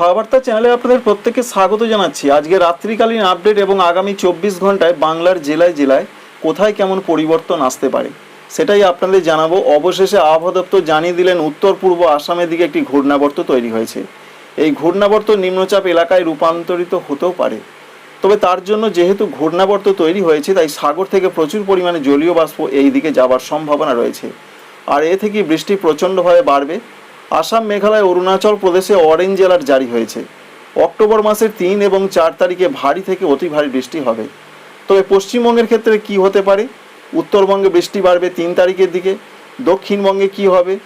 হাওয়াবার্তা চ্যানেলে আপনাদের প্রত্যেককে স্বাগত জানাচ্ছি। আজকে রাত্রিকালীন আপডেট এবং আগামী চব্বিশ ঘন্টায় বাংলার জেলায় জেলায় কোথায় কেমন পরিবর্তন আসতে পারে, সেটাই আপনাদের জানাব। অবশেষে আবহাওয়া দপ্তর জানিয়ে দিলেন, উত্তর পূর্ব আসামের দিকে একটি ঘূর্ণাবর্ত তৈরি হয়েছে। এই ঘূর্ণাবর্ত নিম্নচাপ এলাকায় রূপান্তরিত হতেও পারে। তবে তার জন্য যেহেতু ঘূর্ণাবর্ত তৈরি হয়েছে, তাই সাগর থেকে প্রচুর পরিমাণে জলীয় বাষ্প এই দিকে যাবার সম্ভাবনা রয়েছে। আর এ থেকে বৃষ্টি প্রচণ্ডভাবে বাড়বে। আসাম মেঘালয় অরুণাচল প্রদেশে অরেঞ্জ জেলার জারি হয়েছে। অক্টোবর মাসের তিন এবং চার তারিখে ভারী থেকে অতি ভারী বৃষ্টি হবে। তবে পশ্চিমবঙ্গের ক্ষেত্রে কি হতে পারে? উত্তরবঙ্গে বৃষ্টি বাড়বে তিন তারিখের দিকে। দক্ষিণবঙ্গে কি হবে?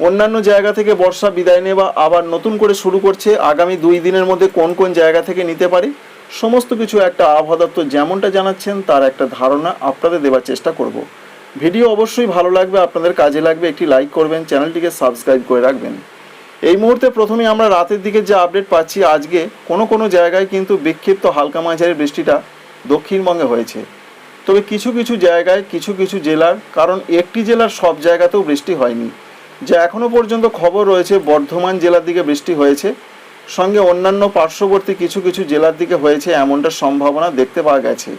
অন্যান্য জায়গা থেকে বর্ষা বিদায় নেওয়া আবার নতুন করে শুরু করছে। আগামী দুই দিনের মধ্যে কোন কোন জায়গা থেকে নিতে পারে? সমস্ত কিছু একটা আবহাওয়া দপ্তর যেমনটা জানাচ্ছেন, তার একটা ধারণা আপনাদের দেওয়ার চেষ্টা করব। ভিডিও অবশ্যই ভালো লাগবে, আপনাদের কাজে লাগবে, একটি লাইক করবেন, চ্যানেলটিকে সাবস্ক্রাইব করে রাখবেন। এই মুহূর্তে প্রথমে আমরা রাতের দিকে যে আপডেট পাচ্ছি, আজকে কোনো কোনো জায়গায় কিন্তু বিক্ষিপ্ত হালকা মাঝারি বৃষ্টিটা দক্ষিণবঙ্গে হয়েছে। তবে কিছু কিছু জায়গায়, কিছু কিছু জেলার, কারণ একটি জেলার সব জায়গাতেও বৃষ্টি হয়নি। যা এখনও পর্যন্ত খবর রয়েছে, বর্ধমান জেলার দিকে বৃষ্টি হয়েছে। সঙ্গে অন্যান্য পার্শ্ববর্তী কিছু কিছু জেলার দিকে হয়েছে এমনটা সম্ভাবনা দেখতে পাওয়া গেছে।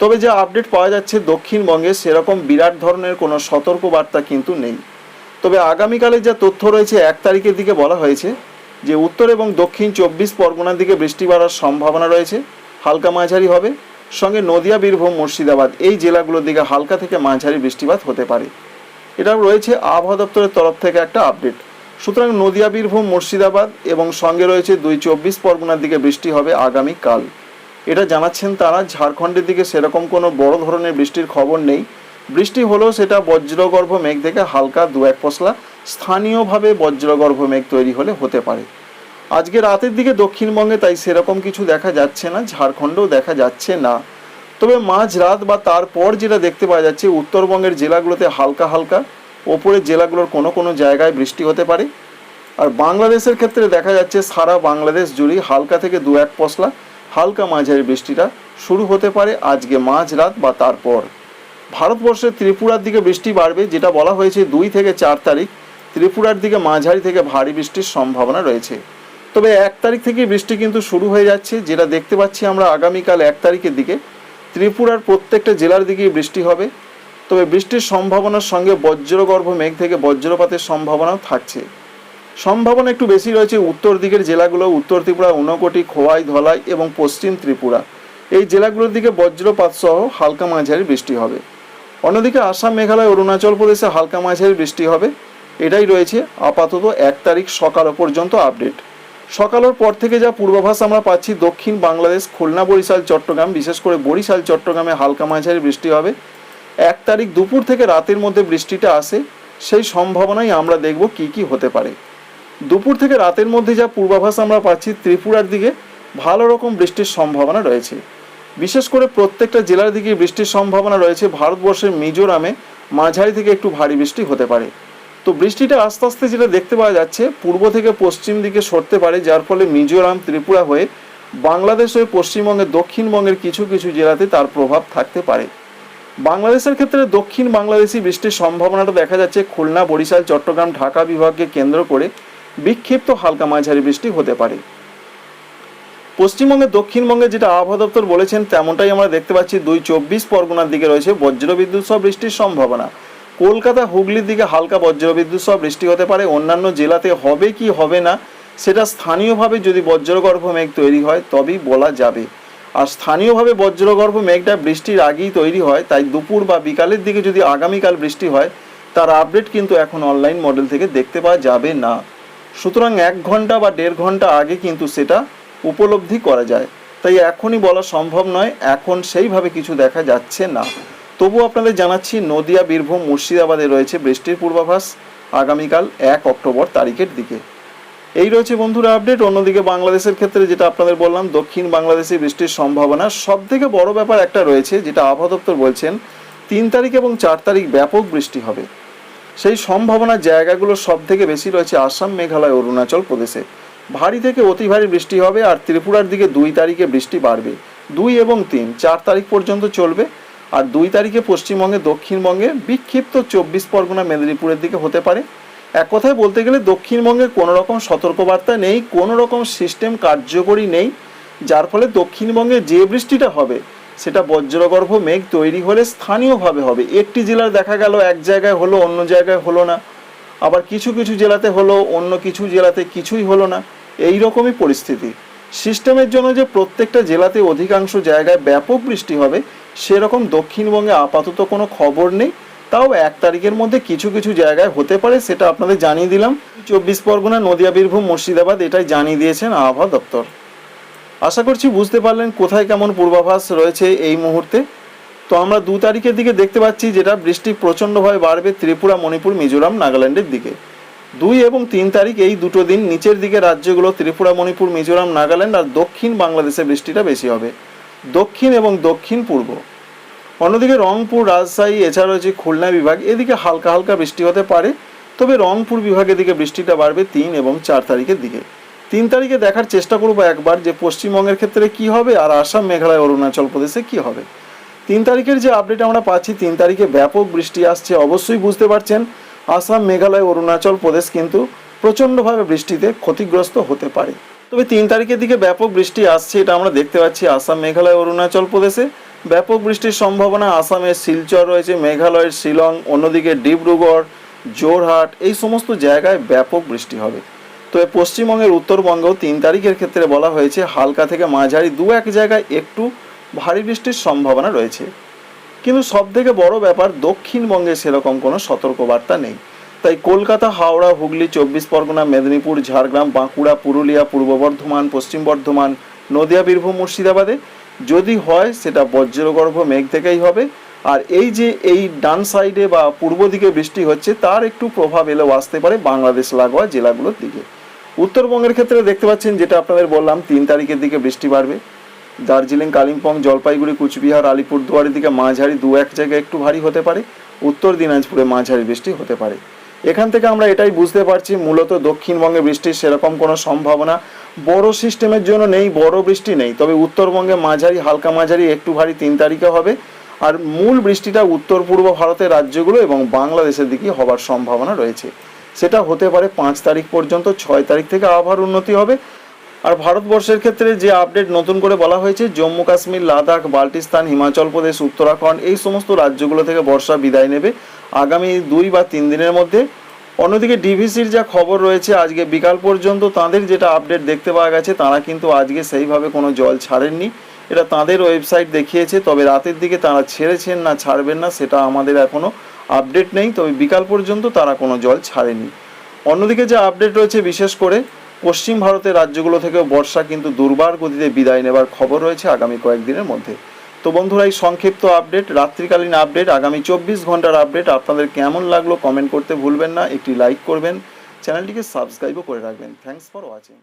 তবে যে আপডেট পাওয়া যাচ্ছে দক্ষিণবঙ্গে সেরকম বিরাট ধরনের কোনো সতর্ক বার্তা কিন্তু নেই। তবে আগামীকালে যা তথ্য রয়েছে, এক তারিখের দিকে বলা হয়েছে যে উত্তর এবং দক্ষিণ চব্বিশ পরগনার দিকে বৃষ্টি বাড়ার সম্ভাবনা রয়েছে। হালকা মাঝারি হবে। সঙ্গে নদিয়া, বীরভূম, মুর্শিদাবাদ এই জেলাগুলোর দিকে হালকা থেকে মাঝারি বৃষ্টিপাত হতে পারে। এটাও রয়েছে আবহাওয়া দপ্তরের তরফ থেকে একটা আপডেট। সুতরাং নদিয়া, বীরভূম, মুর্শিদাবাদ এবং সঙ্গে রয়েছে দুই চব্বিশ পরগনার দিকে বৃষ্টি হবে আগামীকাল। এটা জানাচ্ছেন তারা, ঝাড়খণ্ডের দিকে সেরকম কোনো বড় ধরনের বৃষ্টির খবর নেই। বৃষ্টি হলেও সেটা বজ্রগর্ভ মেঘ থেকে হালকা দু এক পশলা স্থানীয়ভাবে বজ্রগর্ভ মেঘ তৈরি হলে হতে পারে। আজকে রাতের দিকে দক্ষিণবঙ্গে তাই সেরকম কিছু দেখা যাচ্ছে না, ঝাড়খণ্ডেও দেখা যাচ্ছে না। তবে মাঝ রাত বা তারপর যেটা দেখতে পাওয়া যাচ্ছে, উত্তরবঙ্গের জেলাগুলোতে হালকা হালকা, ওপরের জেলাগুলোর কোনো কোনো জায়গায় বৃষ্টি হতে পারে। আর বাংলাদেশের ক্ষেত্রে দেখা যাচ্ছে সারা বাংলাদেশ জুড়েই হালকা থেকে দু এক পশলা হালকা মাঝারি বৃষ্টিটা শুরু হতে পারে আজকে মাঝ রাত বা তারপর। ভারতবর্ষের ত্রিপুরার দিকে বৃষ্টি বাড়বে, যেটা বলা হয়েছে দুই থেকে চার তারিখ। ত্রিপুরার দিকে মাঝারি থেকে ভারী বৃষ্টির সম্ভাবনা রয়েছে। তবে এক তারিখ থেকে বৃষ্টি কিন্তু শুরু হয়ে যাচ্ছে, যেটা দেখতে পাচ্ছি আমরা আগামীকাল এক তারিখের দিকে। ত্রিপুরার প্রত্যেকটা জেলার দিকেই বৃষ্টি হবে। তবে বৃষ্টির সম্ভাবনার সঙ্গে বজ্রগর্ভ মেঘ থেকে বজ্রপাতের সম্ভাবনাও থাকছে। সম্ভাবনা একটু বেশি রয়েছে উত্তর দিকের জেলাগুলো, উত্তর ত্রিপুরা, ঊনকোটি, খোয়াই, ধলাই এবং পশ্চিম ত্রিপুরা। এই জেলাগুলোর দিকে বজ্রপাত সহ হালকা মাঝারি বৃষ্টি হবে। অন্যদিকে আসাম, মেঘালয়, অরুণাচল প্রদেশে হালকা মাঝারি বৃষ্টি হবে। এটাই রয়েছে আপাতত এক তারিখ সকাল পর্যন্ত আপডেট। সকালের পর থেকে যা পূর্বাভাস আমরা পাচ্ছি, দক্ষিণ বাংলাদেশ, খুলনা, বরিশাল, চট্টগ্রাম, বিশেষ করে বরিশাল, চট্টগ্রামে হালকা মাঝারি বৃষ্টি হবে। এক তারিখ দুপুর থেকে রাতের মধ্যে বৃষ্টিটা আসে। সেই সম্ভাবনাই আমরা দেখব কি কি হতে পারে। দুপুর থেকে রাতের মধ্যে যা পূর্বাভাস আমরা পাচ্ছি ত্রিপুরার দিকে, ভালো রকম বৃষ্টির সম্ভাবনা রয়েছে। বিশেষ করে প্রত্যেকটা জেলার দিকে বৃষ্টির সম্ভাবনা রয়েছে। ভারতবর্ষের মিজোরামে মাঝারি থেকে একটু ভারী বৃষ্টি হতে পারে। তো বৃষ্টিটা আস্তে আস্তে যেটা দেখতে পাওয়া যাচ্ছে, পূর্ব থেকে পশ্চিম দিকে সরতে পারে, যার ফলে মিজোরাম, ত্রিপুরা হয়ে বাংলাদেশ হয়ে পশ্চিমবঙ্গের দক্ষিণবঙ্গের কিছু কিছু জেলাতে তার প্রভাব থাকতে পারে। বাংলাদেশের ক্ষেত্রে দক্ষিণ বাংলাদেশি বৃষ্টির সম্ভাবনাটা দেখা যাচ্ছে। খুলনা, বরিশাল, চট্টগ্রাম, ঢাকা বিভাগকে কেন্দ্র করে বিক্ষিপ্ত হালকা মাঝারি বৃষ্টি হতে পারে। পশ্চিমবঙ্গের দক্ষিণবঙ্গে যেটা আবহাওয়া দপ্তর বলেছেন, তেমনটাই আমরা দেখতে পাচ্ছি, দুই চব্বিশ পরগনার দিকে রয়েছে বজ্রবিদ্যুৎ সহ বৃষ্টির সম্ভাবনা। কলকাতা, হুগলির দিকে হালকা বজ্রবিদ্যুৎ সহ বৃষ্টি হতে পারে। অন্যান্য জেলাতে হবে কি হবে না, সেটা স্থানীয়ভাবে যদি বজ্রগর্ভ মেঘ তৈরি হয়, তবেই বলা যাবে। আর স্থানীয়ভাবে বজ্রগর্ভ মেঘটা বৃষ্টির আগেই তৈরি হয়, তাই দুপুর বা বিকালের দিকে যদি আগামীকাল বৃষ্টি হয়, তার আপডেট কিন্তু এখন অনলাইন মডেল থেকে দেখতে পাওয়া যাবে না। সুতরাং এক ঘণ্টা বা দেড় ঘণ্টা আগে কিন্তু সেটা উপলব্ধি করা যায়। তাই এখনই বলা সম্ভব নয়, এখন সেইভাবে কিছু দেখা যাচ্ছে না। তবু আপনাদের জানাচ্ছি, নদিয়া, বীরভূম, মুর্শিদাবাদে রয়েছে বৃষ্টির পূর্বাভাস আগামীকাল এক অক্টোবর তারিখের দিকে। এই রয়েছে বন্ধুরা আপডেট। অন্যদিকে বাংলাদেশের ক্ষেত্রে যেটা আপনাদের বললাম, দক্ষিণ বাংলাদেশে বৃষ্টির সম্ভাবনা। সব থেকে বড় ব্যাপার একটা রয়েছে, যেটা আবহাওয়া দপ্তর বলছেন, তিন তারিখ এবং চার তারিখ ব্যাপক বৃষ্টি হবে। সেই সম্ভাবনার জায়গাগুলো সব থেকে বেশি রয়েছে আসাম, মেঘালয়, অরুণাচল প্রদেশে। ভারী থেকে অতি ভারী বৃষ্টি হবে আর ত্রিপুরার দিকে দুই তারিখে বৃষ্টি বাড়বে। দুই এবং তিন, চার তারিখ পর্যন্ত চলবে। আর দুই তারিখে পশ্চিমবঙ্গে, দক্ষিণবঙ্গে বিক্ষিপ্ত চব্বিশ পরগনা, মেদিনীপুরের দিকে হতে পারে। এক কথায় বলতে গেলে দক্ষিণবঙ্গে কোনো রকম সতর্কবার্তা নেই, কোনো রকম সিস্টেম কার্যকরী নেই, যার ফলে দক্ষিণবঙ্গে যে বৃষ্টিটা হবে সেটা বজ্রগর্ভ মেঘ তৈরি হলে স্থানীয়ভাবে হবে। একটি জেলার দেখা গেল, এক জায়গায় হলো, অন্য জায়গায় হলো না। আবার কিছু কিছু জেলাতে হলো, অন্য কিছু জেলাতে কিছুই হলো না। এই রকমই পরিস্থিতি। সিস্টেমের জন্য যে প্রত্যেকটা জেলাতে অধিকাংশ জায়গায় ব্যাপক বৃষ্টি হবে, সেরকম দক্ষিণবঙ্গে আপাতত কোনো খবর নেই। তাও এক তারিখের মধ্যে কিছু কিছু জায়গায় হতে পারে, সেটা আপনাদের জানিয়ে দিলাম। চব্বিশ পরগনা, নদিয়া, বীরভূম, মুর্শিদাবাদ, এটাই জানিয়ে দিয়েছেন আবহাওয়া দপ্তর। আশা করছি বুঝতে পারলেন কোথায় কেমন পূর্বাভাস রয়েছে এই মুহূর্তে। তো আমরা দু তারিখের দিকে দেখতে পাচ্ছি যেটা বৃষ্টি প্রচণ্ডভাবে বাড়বে ত্রিপুরা, মণিপুর, মিজোরাম, নাগাল্যান্ডের দিকে। দুই এবং তিন তারিখ এই দুটো দিন নিচের দিকে রাজ্যগুলো ত্রিপুরা, মণিপুর, মিজোরাম, নাগাল্যান্ড আর দক্ষিণ বাংলাদেশে বৃষ্টিটা বেশি হবে। দক্ষিণ এবং দক্ষিণ পূর্ব। অন্যদিকে রংপুর, রাজশাহী এছাড়া রয়েছে খুলনা বিভাগ। এদিকে হালকা হালকা বৃষ্টি হতে পারে, তবে রংপুর বিভাগের দিকে বৃষ্টিটা বাড়বে তিন এবং চার তারিখের দিকে। তিন তারিখে দেখার চেষ্টা করব একবার যে পশ্চিমবঙ্গের ক্ষেত্রে কি হবে আর আসাম, মেঘালয়, অরুণাচল প্রদেশে কি হবে। তিন তারিখের যে আপডেট আমরা পাচ্ছি, তিন তারিখে ব্যাপক বৃষ্টি আসছে, অবশ্যই বুঝতে পারছেন। আসাম, মেঘালয়, অরুণাচল প্রদেশ কিন্তু প্রচণ্ডভাবে বৃষ্টিতে ক্ষতিগ্রস্ত হতে পারে। তবে তিন তারিখের দিকে ব্যাপক বৃষ্টি আসছে, এটা আমরা দেখতে পাচ্ছি আসাম, মেঘালয়, অরুণাচল প্রদেশে। ব্যাপক বৃষ্টির সম্ভাবনা আসামের শিলচর রয়েছে মেঘালয়ের শিলং, অন্যদিকে ডিব্রুগড় জোরহাট এই সমস্ত জায়গায় ব্যাপক বৃষ্টি হবে। তবে পশ্চিমবঙ্গের উত্তরবঙ্গেও তিন তারিখের ক্ষেত্রে বলা হয়েছে, হালকা থেকে মাঝারি দু এক জায়গায় একটু ভারী বৃষ্টির সম্ভাবনা রয়েছে। কিন্তু সব থেকে বড় ব্যাপার, দক্ষিণবঙ্গে সেরকম কোনো সতর্কবার্তা নেই। তাই কলকাতা, হাওড়া, হুগলি, চব্বিশ পরগনা, মেদিনীপুর, ঝাড়গ্রাম, বাঁকুড়া, পুরুলিয়া, পূর্ব বর্ধমান, পশ্চিম বর্ধমান, নদিয়া, বীরভূম, মুর্শিদাবাদে যদি হয়, সেটা বজ্রগর্ভ মেঘ থেকেই হবে। আর এই যে এই ডান সাইডে বা পূর্ব দিকে বৃষ্টি হচ্ছে, তার একটু প্রভাব এলেও আসতে পারে বাংলাদেশ লাগোয়া জেলাগুলোর দিকে। উত্তরবঙ্গের ক্ষেত্রে দেখতে পাচ্ছেন যেটা আপনাদের বললাম, তিন তারিখের দিকে বৃষ্টি বাড়বে। দার্জিলিং, কালিম্পং, জলপাইগুড়ি, কুচবিহার, আলিপুরদুয়ারের দিকে মাঝারি দু এক জায়গায় একটু ভারী হতে পারে। উত্তর দিনাজপুরে মাঝারি বৃষ্টি হতে পারে। এখান থেকে আমরা এটাই বুঝতে পারছি, মূলত দক্ষিণবঙ্গে বৃষ্টির সেরকম কোনো সম্ভাবনা বড় সিস্টেমের জন্য নেই, বড় বৃষ্টি নেই। তবে উত্তরবঙ্গে মাঝারি, হালকা মাঝারি, একটু ভারী তিন তারিখে হবে। আর মূল বৃষ্টিটা উত্তর পূর্ব ভারতের রাজ্যগুলো এবং বাংলাদেশের দিকে হবার সম্ভাবনা রয়েছে। সেটা হতে পারে পাঁচ তারিখ পর্যন্ত, ছয় তারিখ থেকে আবার উন্নতি হবে। আর ভারতবর্ষের ক্ষেত্রে যে আপডেট নতুন করে বলা হয়েছে, জম্মু কাশ্মীর, লাদাখ, বাল্টিস্তান, হিমাচল প্রদেশ, উত্তরাখণ্ড, এই সমস্ত রাজ্যগুলো থেকে বর্ষা বিদায় নেবে আগামী দুই বা তিন দিনের মধ্যে। অন্যদিকে ডিভিসির যা খবর রয়েছে, আজকে বিকাল পর্যন্ত তাদের যেটা আপডেট দেখতে পাওয়া গেছে, তারা কিন্তু আজকে সেইভাবে কোনো জল ছাড়েননি। এটা তাদের ওয়েবসাইট দেখিয়েছে, তবে রাতের দিকে তারা ছেড়েছেন না, ছাড়বেন না, সেটা আমাদের এখনও আপডেট নেই, তবে বিকাল পর্যন্ত তারা কোনো জল ছাড়েনি। অন্যদিকে যে আপডেট রয়েছে, বিশেষ করে পশ্চিম ভারতের রাজ্যগুলো থেকেও বর্ষা কিন্তু দুর্বার গতিতে বিদায় নেবার খবর রয়েছে আগামী কয়েকদিনের মধ্যে। তো বন্ধুরা, এই সংক্ষিপ্ত আপডেট, রাত্রিকালীন আপডেট, আগামী চব্বিশ ঘণ্টার আপডেট আপনাদের কেমন লাগল কমেন্ট করতে ভুলবেন না, একটি লাইক করবেন, চ্যানেলটিকে সাবস্ক্রাইবও করে রাখবেন। Thanks for watching.